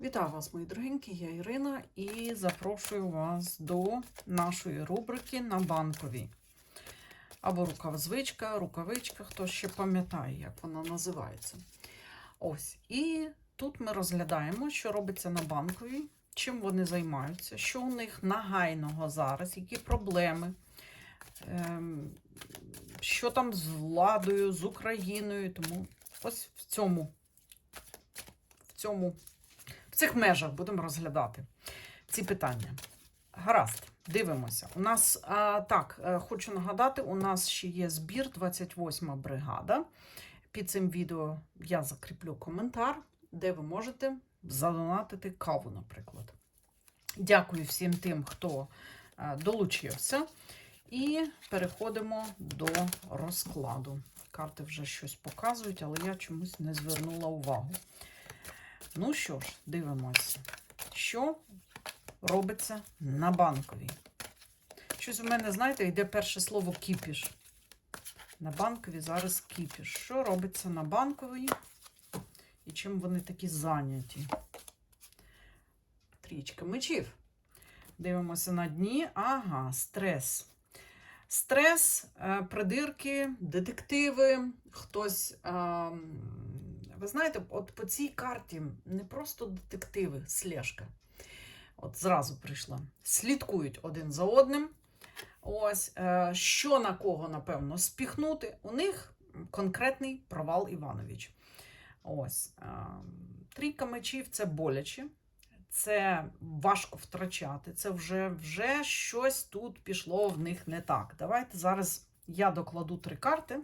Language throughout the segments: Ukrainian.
Вітаю вас, мої дорогенькі, я Ірина, і запрошую вас до нашої рубрики на банковій. Або рукавзвичка, рукавичка, хто ще пам'ятає, як вона називається. Ось. І тут ми розглядаємо, що робиться на банковій, чим вони займаються, що у них нагайного зараз, які проблеми, ем, що там з владою, з Україною. Тому ось в цьому, в цьому цих межах будемо розглядати ці питання. Гаразд, дивимося. У нас а, так, е, хочу нагадати, у нас ще є збір 28 бригада. Під цим відео я закріплю коментар, де ви можете задонатити каву, наприклад. Дякую всім тим, хто е, долучився. І переходимо до розкладу. Карти вже щось показують, але я чомусь не звернула увагу. Ну що ж, дивимося, що робиться на банковій. Щось у мене, знаєте, йде перше слово кіпіш. На банковій зараз кіпіш. Що робиться на банковій? І чим вони такі зайняті? Трічка мечів. Дивимося на дні. Ага, стрес. Стрес, е, придирки, детективи, хтось. е, ви знаєте, от по цій карті не просто детективи, слежка. От зразу прийшла. Слідкують один за одним. Ось, е, що на кого, напевно, спіхнути. У них конкретний провал Іванович. Ось. е, Трійка мечів це боляче, це важко втрачати. Це вже, вже щось тут пішло в них не так. Давайте зараз я докладу три карти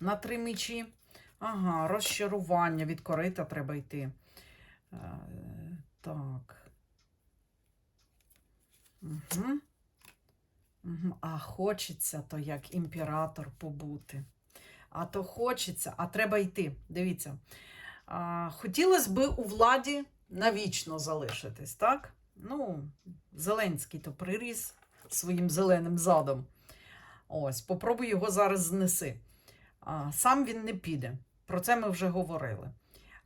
на три мечі. Ага, розчарування від корита треба йти. Е, так. Угу. Угу. А хочеться то як імператор побути. А то хочеться, а треба йти. Дивіться. А, хотілося би у владі навічно залишитись, так? Ну, Зеленський то приріс своїм зеленим задом. Ось, попробуй його зараз знеси. Сам він не піде. Про це ми вже говорили.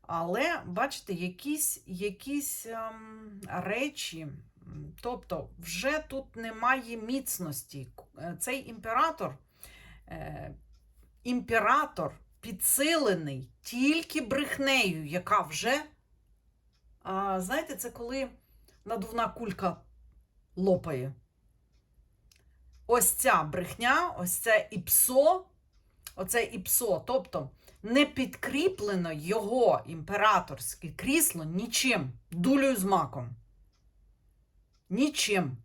Але, бачите, якісь, якісь ем, речі, тобто, вже тут немає міцності. Е, Цей імператор, е, імператор підсилений тільки брехнею, яка вже, а, знаєте, це коли надувна кулька лопає. Ось ця брехня, ось це іпсо, оце іпсо, тобто не підкріплено його імператорське крісло нічим, дулею з маком. Нічим.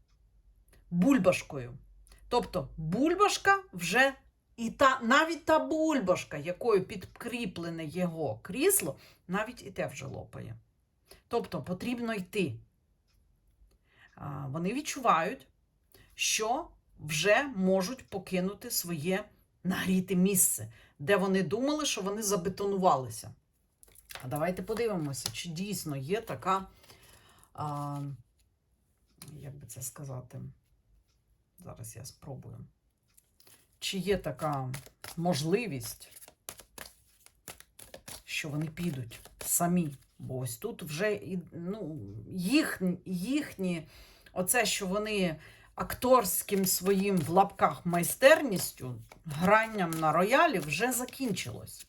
Бульбашкою. Тобто бульбашка вже і та, навіть та бульбашка, якою підкріплене його крісло, навіть і те вже лопає. Тобто потрібно йти. Вони відчувають, що вже можуть покинути своє нагріте місце, де вони думали, що вони забетонувалися. А давайте подивимося, чи дійсно є така, а, як би це сказати, зараз я спробую. Чи є така можливість, що вони підуть самі? Бо ось тут вже ну, їх, їхні, оце, що вони акторським своїм в лапках майстерністю, гранням на роялі вже закінчилось.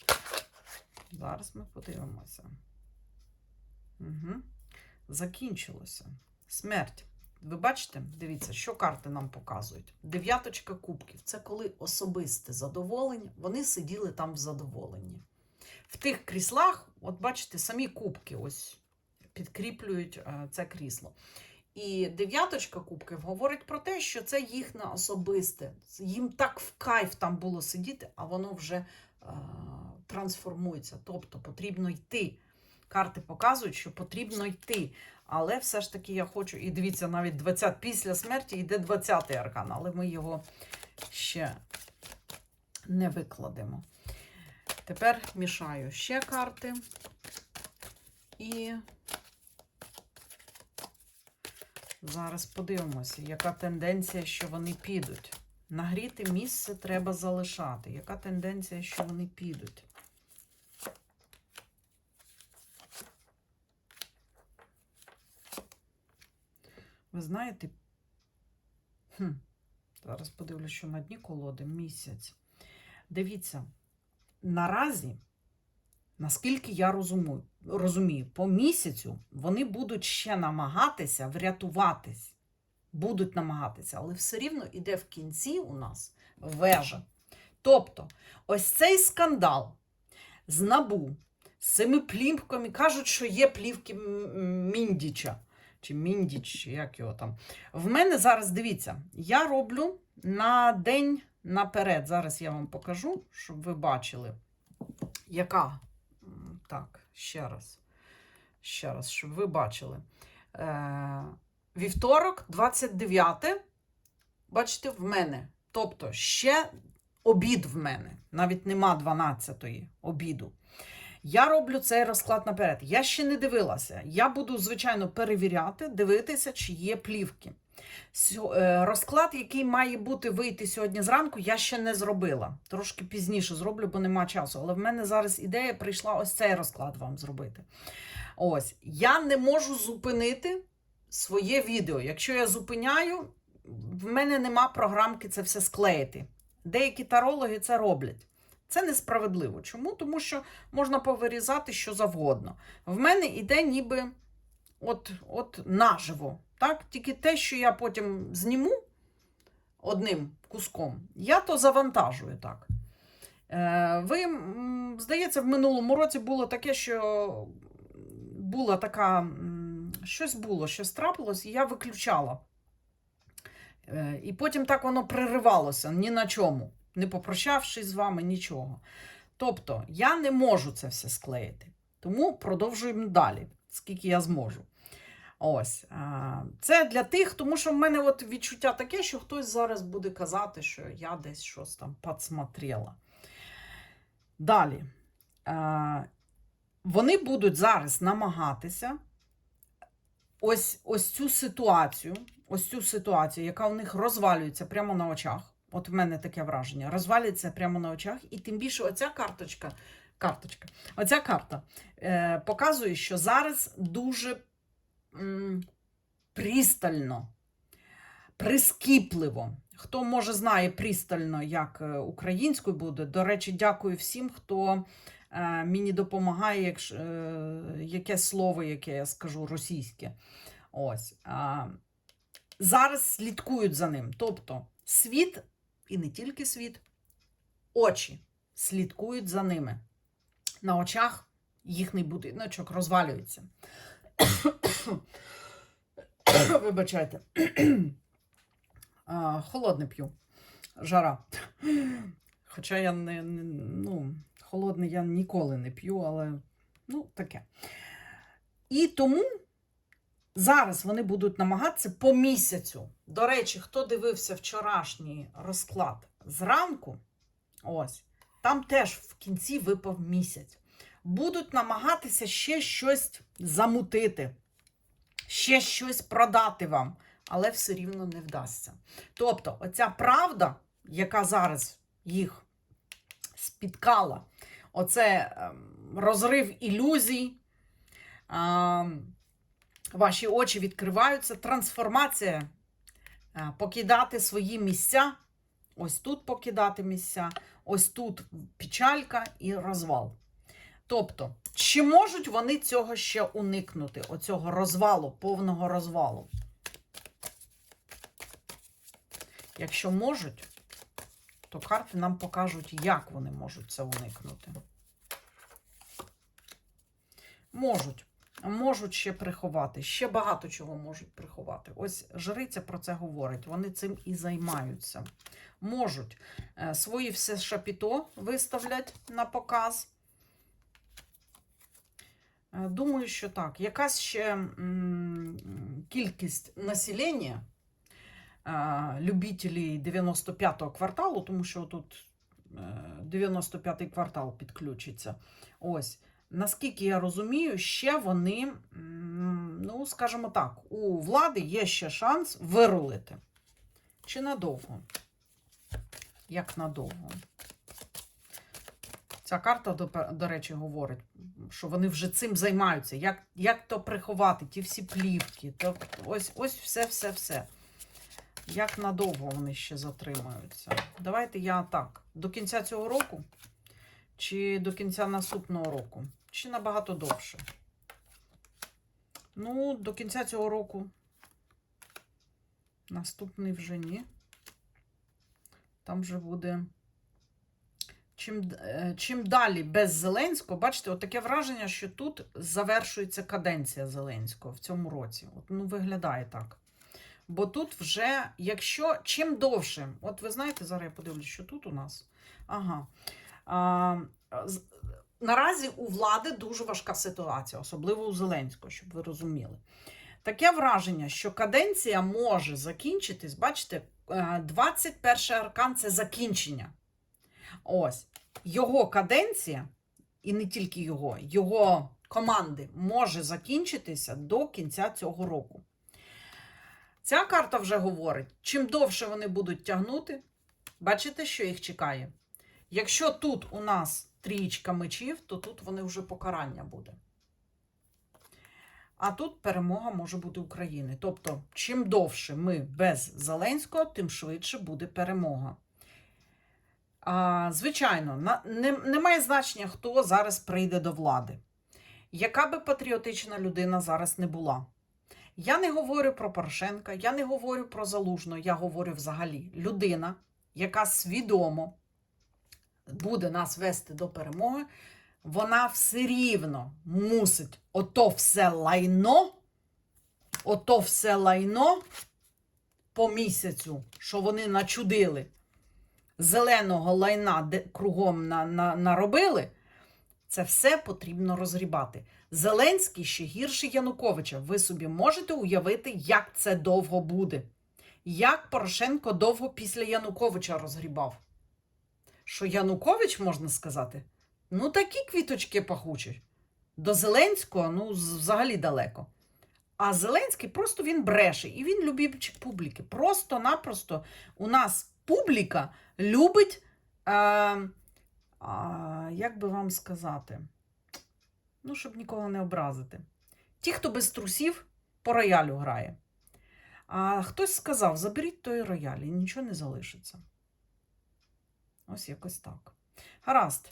Зараз ми подивимося. Угу. Закінчилося. Смерть. Ви бачите, дивіться, що карти нам показують. Дев'яточка кубків це коли особисте задоволення, вони сиділи там в задоволенні. В тих кріслах, от бачите, самі кубки ось підкріплюють е, це крісло. І дев'яточка кубків говорить про те, що це їхнє особисте. Їм так в кайф там було сидіти, а воно вже е, трансформується. Тобто потрібно йти. Карти показують, що потрібно йти. Але все ж таки я хочу, і дивіться, навіть 20 після смерті йде 20-й аркан, але ми його ще не викладемо. Тепер мішаю ще карти. І Зараз подивимося, яка тенденція, що вони підуть. Нагріти місце треба залишати. Яка тенденція, що вони підуть? Ви знаєте, хм, зараз подивлюся, що на дні колоди місяць. Дивіться, наразі наскільки я розумію, розумію, по місяцю вони будуть ще намагатися врятуватись. Будуть намагатися, але все рівно іде в кінці у нас вежа. Тобто, ось цей скандал з набу, з цими плівками, кажуть, що є плівки Міндіча. Чи Міндіч, як його там. В мене зараз, дивіться, я роблю на день наперед. Зараз я вам покажу, щоб ви бачили, яка. Так, ще раз. Ще раз, щоб ви бачили. Е, вівторок, 29. Бачите, в мене. Тобто ще обід в мене. Навіть нема 12-ї обіду. Я роблю цей розклад наперед. Я ще не дивилася. Я буду, звичайно, перевіряти, дивитися, чи є плівки. Е, Розклад, який має бути вийти сьогодні зранку, я ще не зробила. Трошки пізніше зроблю, бо нема часу. Але в мене зараз ідея прийшла ось цей розклад вам зробити. Ось, я не можу зупинити своє відео. Якщо я зупиняю, в мене нема програмки це все склеїти. Деякі тарологи це роблять. Це несправедливо. Чому? Тому що можна повирізати що завгодно. В мене іде ніби от, от наживо. Так? Тільки те, що я потім зніму одним куском, я то завантажую так. Е, ви, здається, в минулому році було таке, що була така, щось було, щось трапилось, і я виключала. Е, І потім так воно приривалося ні на чому, не попрощавшись з вами, нічого. Тобто я не можу це все склеїти. Тому продовжуємо далі, скільки я зможу. Ось. Це для тих, тому що в мене от відчуття таке, що хтось зараз буде казати, що я десь щось там підсмотрела. Далі. Вони будуть зараз намагатися ось, ось цю ситуацію, ось цю ситуацію, яка у них розвалюється прямо на очах. От в мене таке враження. Розвалюється прямо на очах, і тим більше оця карточка, карточка, оця карта е, показує, що зараз дуже пристально, прискіпливо. Хто може знає пристально, як е, українською буде. До речі, дякую всім, хто е, мені допомагає, якщо, е, яке слово, яке я скажу російське. Ось. Зараз слідкують за ним. Тобто світ, і не тільки світ, очі слідкують за ними. На очах їхній будиночок розвалюється. Вибачайте. Холодне п'ю. Жара. Хоча я не, не ну, холодне я ніколи не п'ю, але ну, таке. І тому зараз вони будуть намагатися по місяцю. До речі, хто дивився вчорашній розклад зранку, ось, там теж в кінці випав місяць. Будуть намагатися ще щось замутити, ще щось продати вам, але все рівно не вдасться. Тобто, оця правда, яка зараз їх спіткала, оце ем, розрив ілюзій, ем, ваші очі відкриваються, трансформація, е, покидати свої місця. Ось тут покидати місця, ось тут печалька і розвал. Тобто, чи можуть вони цього ще уникнути, оцього розвалу, повного розвалу? Якщо можуть, то карти нам покажуть, як вони можуть це уникнути. Можуть. Можуть ще приховати. Ще багато чого можуть приховати. Ось жриця про це говорить. Вони цим і займаються. Можуть е, свої все шапіто виставлять на показ. Е, Думаю, що так. Якась ще кількість населення, е, любителів 95-го кварталу, тому що тут е, 95-й квартал підключиться. Ось. Наскільки я розумію, ще вони, ну, скажімо так, у влади є ще шанс вирулити. Чи надовго? Як надовго? Ця карта, до, до речі, говорить, що вони вже цим займаються. Як, як то приховати, ті всі плівки, то ось, ось все, все, все. Як надовго вони ще затримаються? Давайте я так. До кінця цього року, чи до кінця наступного року, чи набагато довше. Ну, до кінця цього року. Наступний вже ні. Там вже буде. Чим, е, чим далі без Зеленського, бачите, от таке враження, що тут завершується каденція Зеленського в цьому році. От, ну, виглядає так. Бо тут вже, якщо чим довше, от ви знаєте, зараз я подивлюсь, що тут у нас. Ага. А, наразі у влади дуже важка ситуація, особливо у Зеленського, щоб ви розуміли. Таке враження, що каденція може закінчитись, бачите, е, 21 аркан це закінчення. Ось його каденція, і не тільки його, його команди може закінчитися до кінця цього року. Ця карта вже говорить: чим довше вони будуть тягнути, бачите, що їх чекає. Якщо тут у нас трієчка мечів, то тут вони вже покарання буде. А тут перемога може бути України. Тобто, чим довше ми без Зеленського, тим швидше буде перемога. Звичайно, немає значення, хто зараз прийде до влади. Яка би патріотична людина зараз не була. Я не говорю про Порошенка, я не говорю про Залужно, я говорю взагалі людина, яка свідомо буде нас вести до перемоги, вона все рівно мусить ото все лайно, ото все лайно по місяцю, що вони начудили зеленого лайна кругом на, на, наробили, це все потрібно розгрібати. Зеленський ще гірше Януковича. Ви собі можете уявити, як це довго буде. Як Порошенко довго після Януковича розгрібав. Що Янукович, можна сказати, ну такі квіточки пахучі. До Зеленського, ну, взагалі далеко. А Зеленський просто він бреше, і він любімчик публіки. Просто-напросто у нас публіка любить, е, а, як би вам сказати, ну, щоб нікого не образити. Ті, хто без трусів, по роялю грає. А хтось сказав: заберіть той рояль, і нічого не залишиться. Ось якось так. Гаразд.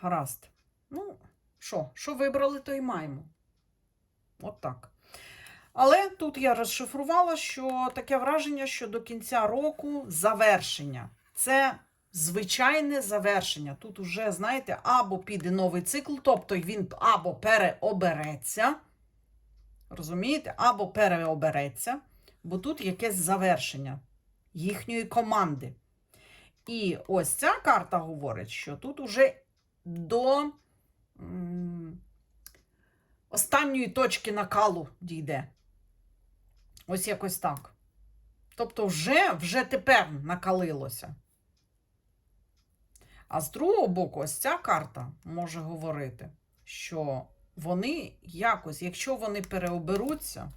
Гаразд. Ну, що, що вибрали, то й маємо. От так. Але тут я розшифрувала, що таке враження, що до кінця року завершення. Це звичайне завершення. Тут уже, знаєте, або піде новий цикл, тобто він або переобереться. Розумієте? Або переобереться, бо тут якесь завершення їхньої команди. І ось ця карта говорить, що тут уже до останньої точки накалу дійде. Ось якось так. Тобто, вже, вже тепер накалилося. А з другого боку, ось ця карта може говорити, що вони якось, якщо вони переоберуться,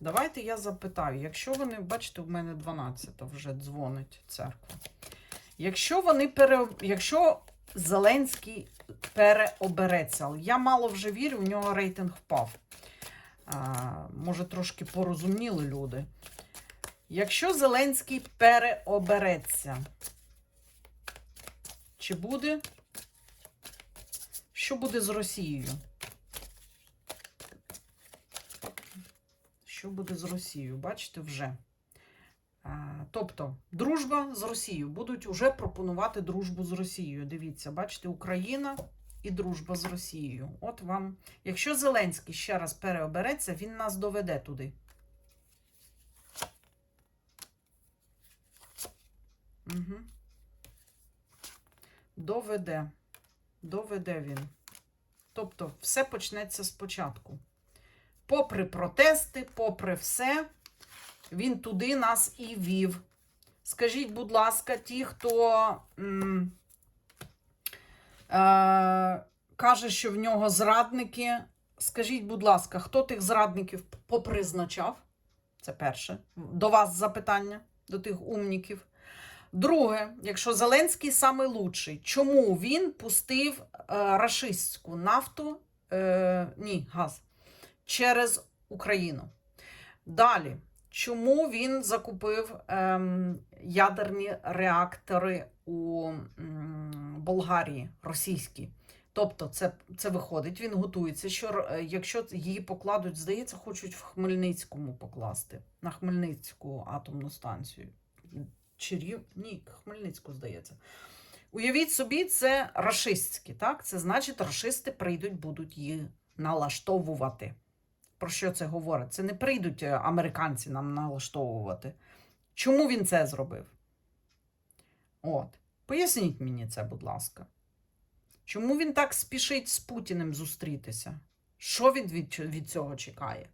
давайте я запитаю, якщо вони, бачите, у мене 12 вже дзвонить церква. Якщо вони пере... якщо Зеленський переобереться, я мало вже вірю, у нього рейтинг впав. А, може, трошки порозумніли люди. Якщо Зеленський переобереться, чи буде? Що буде з Росією? Що буде з Росією? Бачите, вже. Тобто, дружба з Росією. Будуть уже пропонувати дружбу з Росією. Дивіться, бачите, Україна і дружба з Росією. От вам. Якщо Зеленський ще раз переобереться, він нас доведе туди. Угу. Доведе. Доведе він. Тобто, все почнеться спочатку. Попри протести, попри все, він туди нас і вів. Скажіть, будь ласка, ті, хто м, е, каже, що в нього зрадники. Скажіть, будь ласка, хто тих зрадників попризначав? Це перше. До вас запитання, до тих умніків. Друге, якщо Зеленський самий лучший, чому він пустив е, рашистську нафту, е, ні, газ, через Україну? Далі, чому він закупив ем, ядерні реактори у Болгарії російські? Тобто, це, це виходить, він готується. Що е, якщо її покладуть, здається, хочуть в Хмельницькому покласти на Хмельницьку атомну станцію. Чи Рів... Ні, Хмельницьку, здається. Уявіть собі, це рашистські, так? Це значить, рашисти прийдуть, будуть її налаштовувати. Про що це говорить? Це не прийдуть е, американці нам налаштовувати. Чому він це зробив? От. Поясніть мені це, будь ласка. Чому він так спішить з Путіним зустрітися? Що він від, від цього чекає?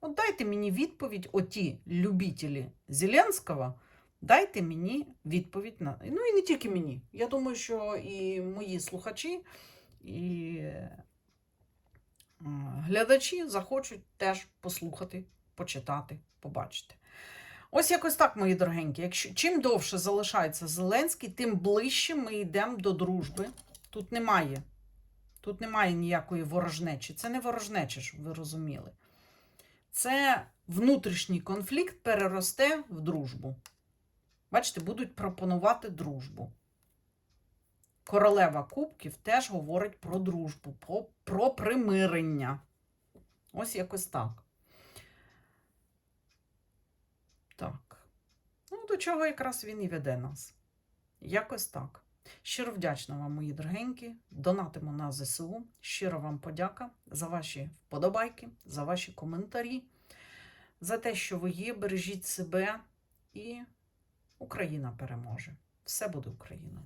От дайте мені відповідь, оті любітелі Зеленського, дайте мені відповідь на. Ну і не тільки мені. Я думаю, що і мої слухачі, і е, глядачі захочуть теж послухати, почитати, побачити. Ось якось так, мої дорогенькі. Якщо чим довше залишається Зеленський, тим ближче ми йдемо до дружби. Тут немає. Тут немає ніякої ворожнечі. Це не ворожнеча, щоб ви розуміли. Це внутрішній конфлікт переросте в дружбу. Бачите, будуть пропонувати дружбу. Королева Кубків теж говорить про дружбу, про, про примирення. Ось якось так. Так. Ну, до чого якраз він і веде нас. Якось так. Щиро вдячна вам, мої дорогенькі. Донатимо на ЗСУ. Щиро вам подяка за ваші вподобайки, за ваші коментарі, за те, що ви є. Бережіть себе і Україна переможе. Все буде Україна.